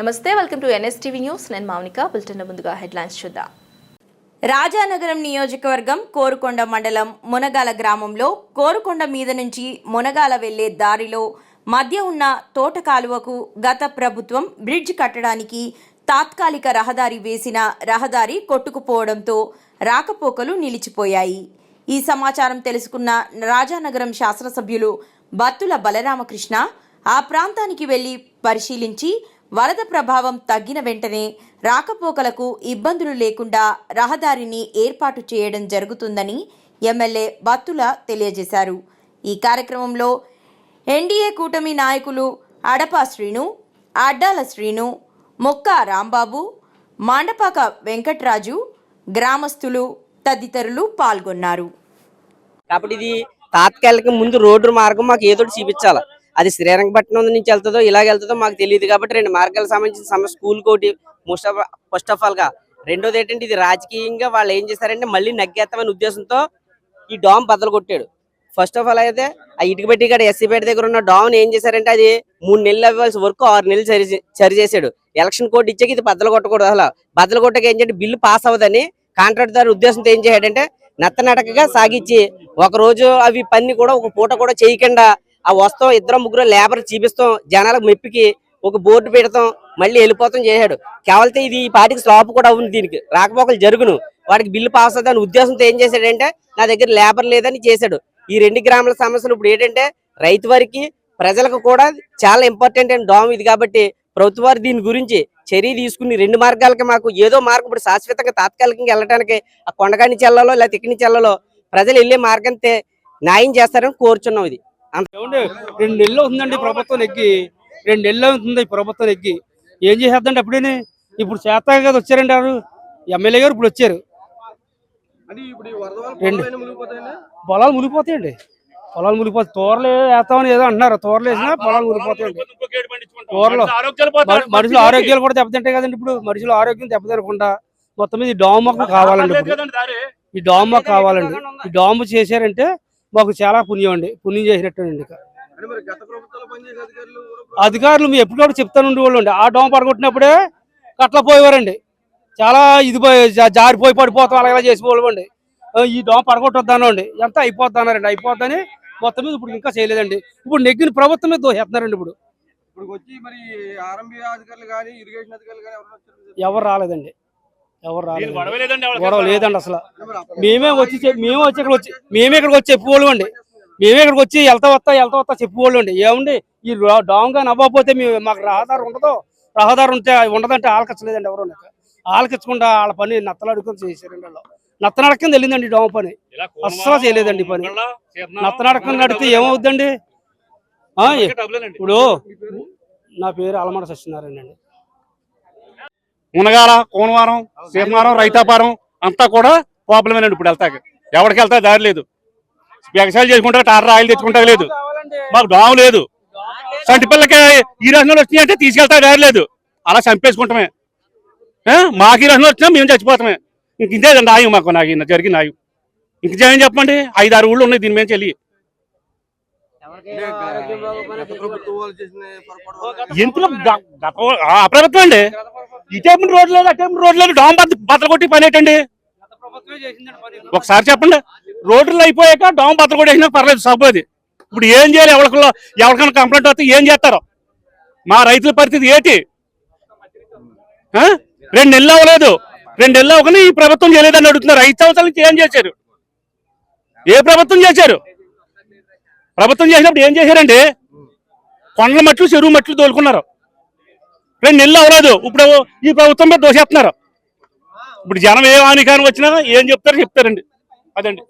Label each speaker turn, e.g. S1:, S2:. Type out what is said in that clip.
S1: నమస్తే welcome to NSTV news. నేను Mounika. Bulletin ముందుగా హెడ్లైన్స్ చూద్దాం.
S2: రాజానగరం నియోజకవర్గం కోరుకొండ మండలం మునగాల గ్రామంలో కోరుకొండ మీద నుంచి మునగాల వెళ్ళే దారిలో మధ్య ఉన్న తోట కాలువకు గత ప్రభుత్వం బ్రిడ్జ్ కట్టడానికి తాత్కాలిక రహదారి వేసిన రహదారి కొట్టుకుపోవడంతో రాకపోకలు నిలిచిపోయాయి. ఈ సమాచారం తెలుసుకున్న రాజానగరం శాసనసభ్యులు బత్తుల బలరామకృష్ణ ఆ ప్రాంతానికి వెళ్ళి పరిశీలించి వరద ప్రభావం తగ్గిన వెంటనే రాకపోకలకు ఇబ్బందులు లేకుండా రహదారిని ఏర్పాటు చేయడం జరుగుతుందని ఎమ్మెల్యే బత్తుల తెలియజేశారు. ఈ కార్యక్రమంలో ఎన్డీఏ కూటమి నాయకులు అడపా శ్రీను అడ్డాల శ్రీను మొక్క రాంబాబు మాండపాక వెంకట్రాజు గ్రామస్తులు తదితరులు పాల్గొన్నారు.
S3: కాబట్టి ఇది తాత్కాలిక ముందు రోడ్డు మార్గం మాకు ఏదో చూపించాలి? అది శ్రీరంగపట్నం నుంచి వెళ్తుందో ఇలాగ వెళ్తుందో మాకు తెలియదు కాబట్టి రెండు మార్గాలకు సంబంధించిన సమస్య స్కూల్ కోటి మోస్ట్ ఆఫ్ ఫస్ట్ ఆఫ్ ఆల్గా రెండోది ఏంటంటే ఇది రాజకీయంగా వాళ్ళు ఏం చేశారంటే మళ్ళీ నగ్గేస్తామనే ఉద్దేశంతో ఈ డామ్ బద్దలు కొట్టాడు ఫస్ట్ ఆఫ్ ఆల్ అయితే ఆ ఇటుకబెట్టి ఇక్కడ ఎస్సీపేట దగ్గర ఉన్న డామ్ ఏం చేశారంటే అది మూడు నెలలు అవ్వాల్సి వరకు ఆరు నెలలు సరి సరి చేశాడు. ఎలక్షన్ కోడ్ ఇచ్చాక ఇది బద్దలు కొట్టకూడదు అసలు. బద్దలు కొట్టక ఏంటంటే చేయండి బిల్లు పాస్ అవ్వదని కాంట్రాక్ట్ దారి ఉద్దేశంతో ఏం చేయాడంటే నత్తనడకగా సాగిచ్చి ఒక రోజు అవి పని కూడా ఒక పూట కూడా చేయకుండా ఆ వస్తాం ఇద్దరు ముగ్గురు లేబర్ చూపిస్తాం జనాలకు మెప్పికి ఒక బోర్డు పెడతాం మళ్ళీ వెళ్ళిపోతాం చేశాడు. కేవలం ఇది ఈ పార్టీకి స్లాప్ కూడా అవును దీనికి. రాకపోకలు జరుగును. వాడికి బిల్లు పాస్ అవుతుంది ఉద్దేశంతో ఏం చేశాడంటే నా దగ్గర లేబర్ లేదని చేశాడు. ఈ రెండు గ్రామాల సమస్యలు ఇప్పుడు ఏంటంటే రైతు వారికి ప్రజలకు కూడా చాలా ఇంపార్టెంట్ అండ్ డామ్ ఇది కాబట్టి ప్రభుత్వ వారు దీని గురించి చర్య తీసుకుని రెండు మార్గాలకి మాకు ఏదో మార్గం ఇప్పుడు శాశ్వతంగా తాత్కాలికంగా వెళ్ళడానికి ఆ కొండగాని చెల్లలో లేకపోతే ఇక్కడి చెల్లలో ప్రజలు వెళ్ళే మార్గంతే న్యాయం చేస్తారని కోరుచున్నాం ఇది.
S4: రెండు నెలలు అవుతుందండి ప్రభుత్వం ఎక్కి రెండు నెలలు అవుతుంది ఈ ప్రభుత్వం ఎక్కి ఏం చేసేద్దండి అప్పుడేనే? ఇప్పుడు చేత కదా వచ్చారండి వారు ఎమ్మెల్యే గారు ఇప్పుడు వచ్చారు. రెండు పొలాలు మునిగిపోతాయండి? పొలాలు మునిగిపోతాయి తోరలు వేస్తామని ఏదో అంటున్నారు. తోరలు వేసినా పొలాలు మునిగిపోతాయండి. తోరలు మనుషుల ఆరోగ్యాలు కూడా దెబ్బతింటాయి కదండి ఇప్పుడు. మనుషుల ఆరోగ్యం దెబ్బతినకుండా మొత్తం మీద ఈ డామ్ మాకు కావాలండి ఈ డామ్ మాకు కావాలండి. ఈ డామ్ చేశారంటే మాకు చాలా పుణ్యం అండి. పుణ్యం చేసినట్టేనండి ఇక. అధికారులు మీ ఎప్పుడు చెప్తాను ఉండేవాళ్ళు అండి. ఆ డోమ పడగొట్టినప్పుడే కట్ల పోయేవారండి. చాలా ఇది జారిపోయి పడిపోతాం అలా చేసిపోవాలి అండి. ఈ డోమ పడగొట్టొద్దాను అండి. ఎంత అయిపోతున్నారండి? అయిపోద్దని మొత్తం మీద ఇప్పుడు ఇంకా చేయలేదండి. ఇప్పుడు నెగ్గిన ప్రభుత్వం మీద దోసేస్తున్నారండి ఇప్పుడు.
S5: ఇప్పుడు వచ్చి మరి ఆర్ఎంబీ అధికారులు కానీ ఇరిగేషన్ అధికారులు కానీ ఎవరు
S4: రాలేదండి. ఎవరు రాలేదు.
S6: గొడవ లేదండి అసలు.
S4: మేమే వచ్చి మేమే వచ్చి ఇక్కడ వచ్చి మేమే ఇక్కడికి వచ్చి చెప్పుకోవాలి అండి మేమే ఇక్కడికి వచ్చి వెళ్తా వస్తా వెళ్తా వస్తా చెప్పుకోవాలి అండి ఏముండి ఈ రా- డామ్గా నవ్వకపోతే మేము మాకు రహదారి ఉండదు. రహదారి ఉంటే ఉండదంటే ఆలకించలేదండి ఎవరు ఆలకించకుండా వాళ్ళ పని నత్తలాడుకొని చేశారండి వాళ్ళు. నత్తనడకం వెళ్ళిందండి ఈ డామ్ పని. అస్సలు చేయలేదండి పని. నత్తనడకం నడితే ఏమవుద్దండి. ఇప్పుడు నా పేరు అలమడ సత్యనారాయణ అండి.
S6: మునగాల కోనవారం సీర్నారం రైతాపారం అంతా కూడా ప్రాబ్లమేనండి ఇప్పుడు వెళ్తాక. ఎవరికి వెళ్తా దారి లేదు. వ్యవసాయాలు చేసుకుంటా టార్ ఆయిల్ తెచ్చుకుంటా లేదు. మాకు దోమ లేదు. సంటి పిల్లకి ఈ రకంలో వచ్చినాయి అంటే తీసుకెళ్తా దారి లేదు. అలా చంపేసుకుంటామే? మాకు ఈ రకంలో వచ్చినా మేము చచ్చిపోతామే. ఇంక ఇంతే నాయం మాకు నాకు జరిగిన నాయం ఇంక ఏం చెప్పండి ఐదు ఆరు ఊళ్ళు ఉన్నాయి దీని మీద గ- గత ఆ అప్రభుత్వం అండి. ఇటేపు రోడ్లు లేదు అటేపు రోడ్లు లేదు డామ్ బద్ద బద్దలు కొట్టి పని ఏంటండి? ఒకసారి చెప్పండి. రోడ్లు అయిపోయాక డామ్ బద్దలు కొట్టి పర్లేదు సబ్బు అది ఇప్పుడు ఏం చేయాలి? ఎవరికో ఎవరికైనా కంప్లైంట్ వస్తే ఏం చేస్తారు? మా రైతుల పరిస్థితి ఏంటి? రెండు నెలలు అవ్వలేదు. రెండు నెలలు అవ్వకుండా ఈ ప్రభుత్వం చేయలేదని అడుగుతున్నారు. ఐదు సంవత్సరాల నుంచి ఏం చేశారు? ఏ ప్రభుత్వం చేశారు? ప్రభుత్వం చేసినప్పుడు ఏం చేశారండి? కొండల మట్లు చెరువు మట్లు తోలుకున్నారు. రెండు నెలలు అవ్వలేదు. ఇప్పుడు ఈ ప్రభుత్వం మీద దోషేస్తున్నారు. ఇప్పుడు జనం ఏ హానికారం వచ్చినా ఏం చెప్తారో చెప్తారండి. అదండి.